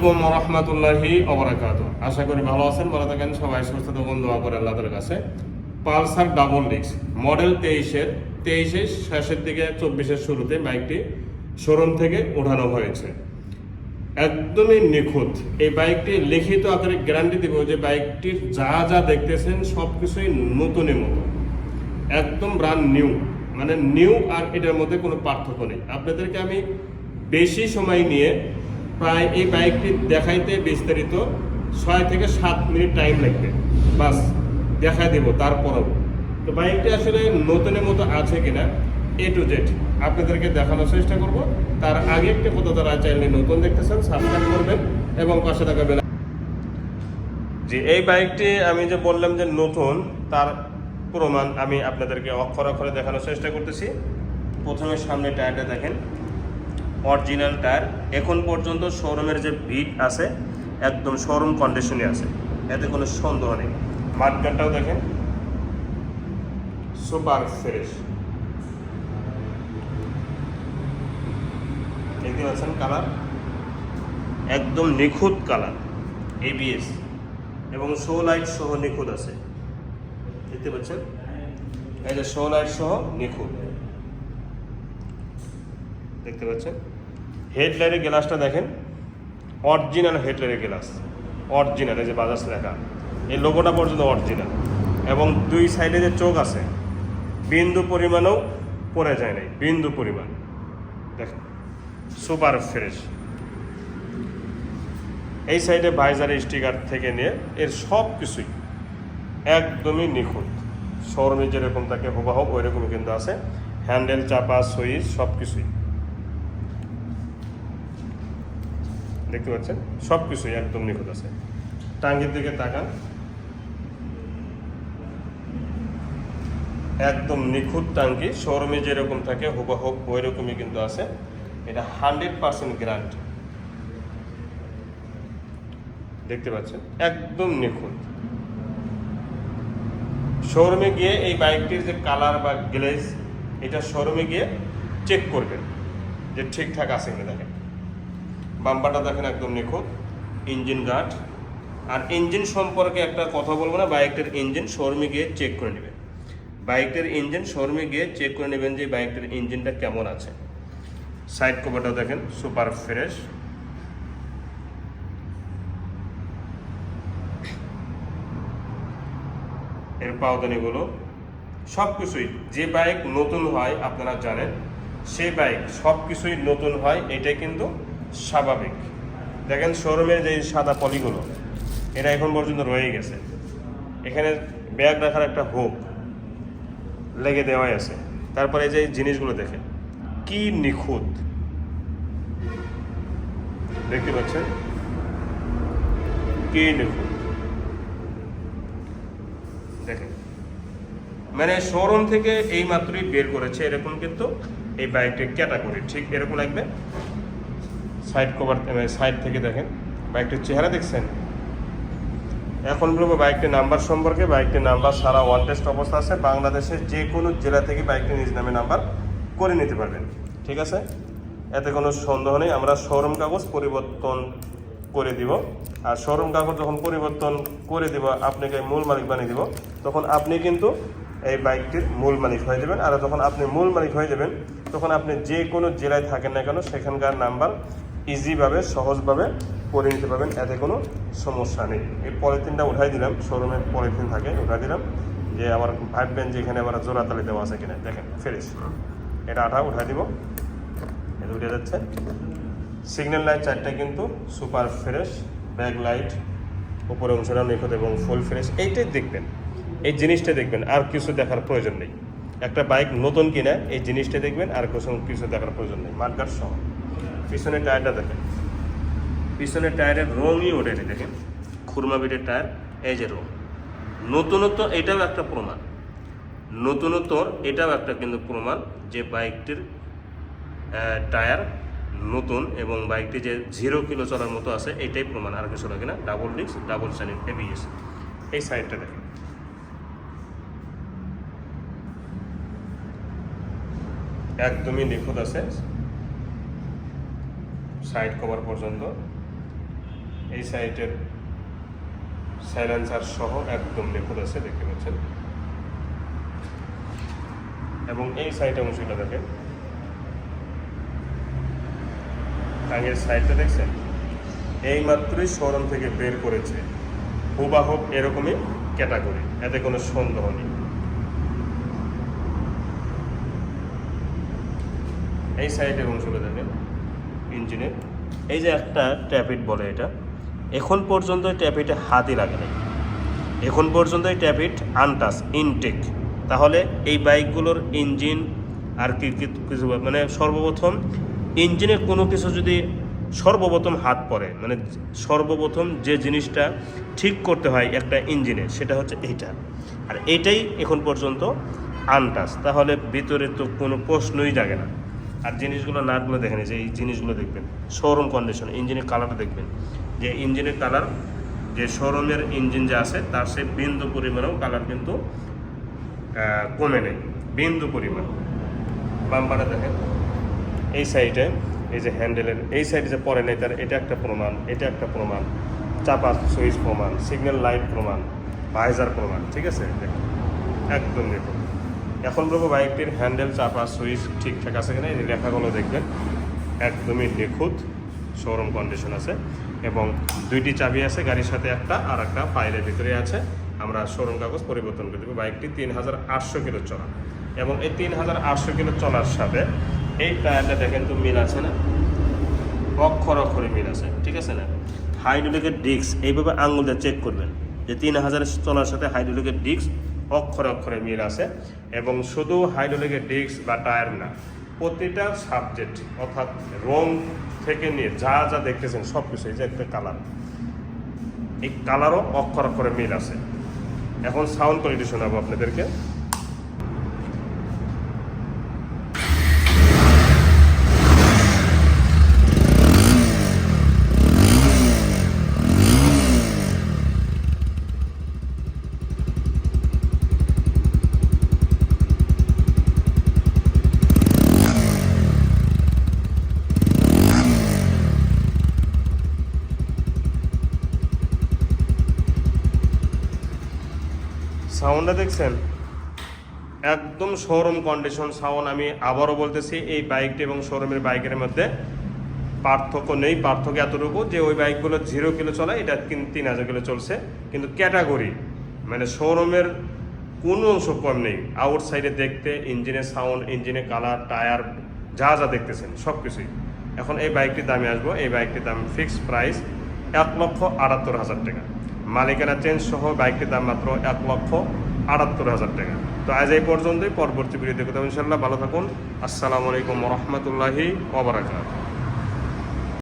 আলাইকুম রহমতুল্লাহি অবরাকাত আশা করি ভালো আছেন, ভালো থাকেন সবাই, সুস্থ থাকুন, দোয়া করে আল্লাহদের কাছে। পালসার ডাবল ডিস্ক, মডেল তেইশের তেইশের শেষের দিকে, চব্বিশের শুরুতে বাইকটি শোরুম থেকে উঠানো হয়েছে। একদমই নিখুঁত। এই বাইকটি লিখিত আকারে গ্যারান্টি দেব যে বাইকটির যা যা দেখতেছেন সব কিছুই নতুনের মতো। একদম ব্রান্ড নিউ মানে নিউ আর এটার মধ্যে কোনো পার্থক্য নেই। আপনাদেরকে আমি বেশি সময় নিয়ে প্রায় এই বাইকটি দেখাইতে বিস্তারিত ছয় থেকে সাত মিনিট টাইম লাগবে। বাস, দেখাই দেব তারপরেও। তো বাইকটি আসলে নতুনের মতো আছে কিনা এ টু জেড আপনাদেরকে দেখানোর চেষ্টা করব। তার আগে একটি কথা তারা চাইলে নতুন দেখতেছেন সাবস্ক্রাইব করবেন এবং পাশে থাকা বেলা জি, এই বাইকটি আমি যে বললাম যে নতুন, তার প্রমাণ আমি আপনাদেরকে অক্ষর অক্ষরে দেখানোর চেষ্টা করতেছি। প্রথমে সামনে টায়ারটা দেখেন। Original tyre. এখন পর্যন্ত শোরুমের যে ভিট আছে, একদম শোরুম কন্ডিশনে আছে। এতে কোনো সন্দেহ নেই। মাঠগানটাও দেখেন। Super fresh. দেখতে পাচ্ছেন কালার? একদম নিখুঁত কালার এবিএস এবং শো লাইট সহ নিখুঁত আছে। দেখতে পাচ্ছেন? এই যে শো লাইট সহ নিখুঁত। দেখতে পাচ্ছেন? হেডলাইটের গ্লাসটা দেখেন। Original হেডলাইটের glass. অরিজিনাল, এই যে বাজাজ লেখা। এই লোগোটা পর্যন্ত অরিজিনাল। এবং দুই সাইডে যে চোখ আছে, বিন্দু পরিমাণও পড়ে যায় নাই। বিন্দু পরিমাণ। দেখেন সুপার ফ্রেশ। এই সাইডে ভাইজারের স্টিকার থেকে নিয়ে এর সব কিছুই একদমই নিখুঁত। শোরুমে যেরকম থাকে হুবাহুব ওই রকমই কিন্তু আছে। হ্যান্ডেল, চাপা, সুইচ, সব কিছুই। দেখতে পাচ্ছেন, সব কিছুই একদম নিখুঁত আছে। টাঙ্গির দিকে তাকান। একদম নিখুঁত টাঙ্কি শোরুমে যেরকম থাকে হুবাহুব ওই রকমই কিন্তু আছে। এটা হান্ড্রেড পার্সেন্ট গ্যারান্টি। দেখতে পাচ্ছেন, একদম নিখুঁত। শোরুমে গিয়ে এই বাইকটির যে কালার বা গ্লেজ, এটা শোরুমে গিয়ে চেক করবেন যে ঠিকঠাক আছে কিনা দেখেন। বাম্পারটা দেখেন একদম নিখুঁত, ইঞ্জিন গার্ড আর ইঞ্জিন সম্পর্কে একটা কথা বলব না, বাইকটার ইঞ্জিন শোরুমে গিয়ে চেক করে নেবেন। বাইকটির ইঞ্জিন শোরুমে গিয়ে চেক করে নেবেন যে বাইকটার ইঞ্জিনটা কেমন আছে। সাইড কভারটাও দেখেন সুপার ফ্রেশ এর পাওদানিগুলো সব কিছুই যে বাইক নতুন হয়, আপনারা জানেন, সেই বাইক সব কিছুই নতুন হয় এটা কিন্তু স্বাভাবিক। দেখেন শোরুমের যে সাদা পলিগুলো, এটা এখন পর্যন্ত রয়ে গেছে। এখানে ব্যাগ রাখার একটা হোক লেগে দেওয়াই আছে। তারপরে যে জিনিসগুলো দেখেন, কি নিখুঁত। দেখতে পাচ্ছেন? কি নিখুঁত। দেখেন মানে শোরুম থেকে এই মাত্রই বের করেছে এরকম কিন্তু এই বাইকটির ক্যাটাগরি। ঠিক এরকম লাগবে? সাইড কভার সাইড থেকে দেখেন। বাইকটির চেহারা দেখছেন? এখন বলব বাইকটির নাম্বার সম্পর্কে। বাইকটির নাম্বার সারা ওয়ান টেস্ট অবস্থা আছে। বাংলাদেশের যে কোনো জেলা থেকে বাইকটি নিজ নামে নাম্বার করে নিতে পারবেন। ঠিক আছে? এতে কোনো সন্দেহ নেই। আমরা শোরুম কাগজ পরিবর্তন করে দিব। আর শোরুম কাগজ যখন পরিবর্তন করে দিব, আপনাকে মূল মালিক বানিয়ে দিব, তখন আপনি কিন্তু এই বাইকটির মূল মালিক হয়ে যাবেন। আর যখন আপনি মূল মালিক হয়ে যাবেন, তখন আপনি যে কোনো জেলায় থাকেন না কেন, সেখানকার নাম্বার ইজিভাবে সহজভাবে করে নিতে পারবেন। এতে কোনো সমস্যা নেই। এই পলিথিনটা উঠাই দিলাম। শোরুমের পলিথিন থাকে, উঠাই দিলাম। যে আমার ভাববেন যে এখানে আবার জোড়া তালি দেওয়া আছে কিনা, দেখেন ফ্রেশ এটা আঠা, উঠাই দিব। এটা উঠে যাচ্ছে। সিগন্যাল লাইট চারটা কিন্তু সুপার ফ্রেশ ব্যাক লাইট উপরে অংশটা নিখুঁত এবং ফুল ফ্রেশ এইটাই দেখবেন। এই জিনিসটা দেখবেন, আর কিছু দেখার প্রয়োজন নেই। একটা বাইক নতুন কিনা, এই জিনিসটা দেখবেন, আর কিছু কিছু দেখার প্রয়োজন নেই। মার্কার সহ। পিছনের টায়ারটা দেখেন। পিছনের টায়ারের রঙই ওঠেনি দেখেন। খুরমা বিটের টায়ার, এই যে রং। নতুনত্ব এটাও একটা প্রমাণ। নতুনত্ব এটাও একটা কিন্তু প্রমাণ যে বাইকটির টায়ার নতুন এবং বাইকটি যে জিরো কিলো চলার মতো আছে, এটাই প্রমাণ। আর কিছু লাগে না ডাবল ডিস্ক ডাবল চাইনিং এবিএস এই সাইডটা দেখেন। একদমই নিখুঁত আছে। সাইড কভার পর্যন্ত। এই সাইটের সাইলেন্সার সহ একদম নিখুঁত আছে, দেখতে পাচ্ছেন। এবং এই সাইড অংশটা দেখেন। টাঙের সাইডটা দেখছেন? এই মাত্রই শোরুম থেকে বের করেছে। হুবাহুব এরকমই ক্যাটাগরি, এতে কোনো সন্দেহ নেই। এই সাইডের অংশটা দেখেন। ইঞ্জিনের এই যে একটা ট্যাপিট বলে এটা, এখন পর্যন্ত ট্যাপিটে হাতই লাগে নাই। এখন পর্যন্ত এই ট্যাপিট আনটাস ইনটেক তাহলে এই বাইকগুলোর ইঞ্জিন আর কি কিছু মানে সর্বপ্রথম ইঞ্জিনে কোনো কিছু যদি সর্বপ্রথম হাত পড়ে মানে সর্বপ্রথম যে জিনিসটা ঠিক করতে হয় একটা ইঞ্জিনে, সেটা হচ্ছে এইটা। আর এইটাই এখন পর্যন্ত আনটাস তাহলে ভিতরে তো কোনো প্রশ্নই জাগে না। আর জিনিসগুলো নাটগুলো দেখেন যে এই জিনিসগুলো দেখবেন শোরুম কন্ডিশন ইঞ্জিনের কালারটা দেখবেন। যে ইঞ্জিনের কালার যে শোরুমের ইঞ্জিন যে আছে, তার সে বিন্দু পরিমাণেও কালার কিন্তু কমে নেই বিন্দু পরিমাণ। বাম্পারে দেখেন, এই সাইডে এই যে হ্যান্ডেলের এই সাইডে যে পরে নেই তার, এটা একটা প্রমাণ, এটা একটা প্রমাণ, চাপা সুইচ প্রমাণ সিগন্যাল লাইট প্রমাণ ভাইজার প্রমাণ, ঠিক আছে? একদম দেখুন এখন বলব বাইকটির হ্যান্ডেল চাপা সুইচ ঠিকঠাক আছে কিনা, এই লেখাগুলো দেখবেন, একদমই নিখুঁত শোরুম কন্ডিশন আছে এবং দুইটি চাবি আছে, গাড়ির সাথে একটা আর একটা ফাইলের ভিতরে আছে। আমরা শোরুম কাগজ পরিবর্তন করে দেবো। বাইকটি তিন হাজার আটশো কিলো চলা। এবং এই তিন হাজার আটশো কিলো চলার সাথে এই টায়ারটা দেখেন তো মিল আছে না? অক্ষর অক্ষরে মিল আছে, ঠিক আছে না? হাইড্রোলিকের ডিস্ক এইভাবে আঙুলটা চেক করবেন যে তিন হাজার চলার সাথে হাইড্রোলিকের ডিস্ক অক্ষরে অক্ষরে মিল আছে এবং শুধু হাইড্রোলিকের ডিস্ক বা টায়ার না, প্রতিটা সাবজেক্ট অর্থাৎ রং থেকে নিয়ে যা যা দেখতেছেন সব কিছু এই যে একটা কালার। এই কালারও অক্ষর অক্ষরে মিল আছে। এখন সাউন্ড কোয়ালিটি শোনাবো আপনাদেরকে। সাউন্ডটা দেখছেন? একদম শোরুম কন্ডিশন সাউন্ড, আমি আবারও বলতেছি, এই বাইকটি এবং শোরুমের বাইকের মধ্যে পার্থক্য নেই, পার্থক্য এতটুকু যে ওই বাইকগুলো জিরো কিলো চলে, এটা তিন হাজার কিলো চলছে। কিন্তু ক্যাটাগরি মানে শোরুমের কোনো অংশ কম নেই। আউট সাইডে দেখতে ইঞ্জিনের সাউন্ড ইঞ্জিনের কালার টায়ার যা যা দেখতেছেন সব কিছুই এখন এই বাইকটির দামে আসব। এই বাইকটির দাম ফিক্সড প্রাইস এক লক্ষ আটাত্তর হাজার টাকা। মালিকানা চেঞ্জ সহ বাইকটির দাম মাত্র এক লক্ষ আটাত্তর হাজার টাকা। তো আজ এই পর্যন্তই, পরবর্তী ভিডিও দেখতে ইনশাল্লাহ ভালো থাকুন। আসসালামু আলাইকুম রহমতুল্লাহি ওবরাকাত